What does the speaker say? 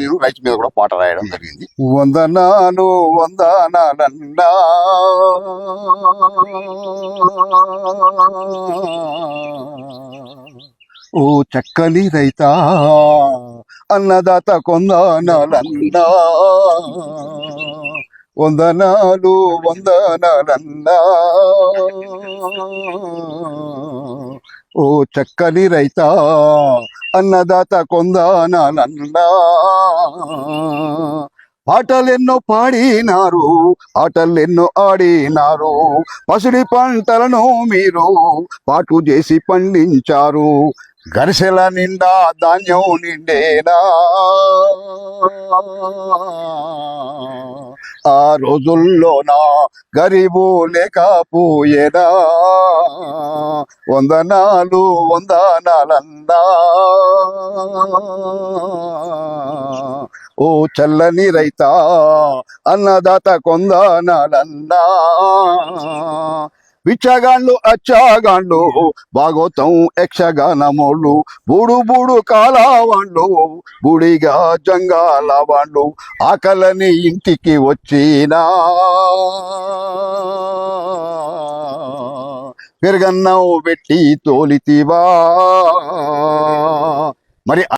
నేను రైతు మీద కూడా పాట రాయడం జరిగింది. వందనాలు వందనాలన్నా. ఓ చక్కని రైతా అన్నదాత కొందనాలన్నా. వందనాలు వందనాలన్నా. ఓ చక్కని రైతా అన్నదాత కొందనాలన్నా పాటలెన్నో పాడినారు ఆటలెన్నో ఆడినారు. పసిడి పంటలను మీరు పాటు చేసి పండించారు. గరిసెల నిండా ధాన్యం నిండేనా. ఆ రోజుల్లోనా గరీబు లేకపోయేనా? వందనాలు వందనాలన్నా. ఓ చల్లని రైతా అన్నదాత కొందనాలన్నా. విచ్చగాండ్లు అచ్చగాండు భాగవతం యక్షగానమోళ్ళు బూడు బూడు కాలవాండు బూడిగా జంగాల వాళ్ళు ఆకలని ఇంటికి వచ్చినా. పెరగన్నం పెట్టి తోలితివా. మరి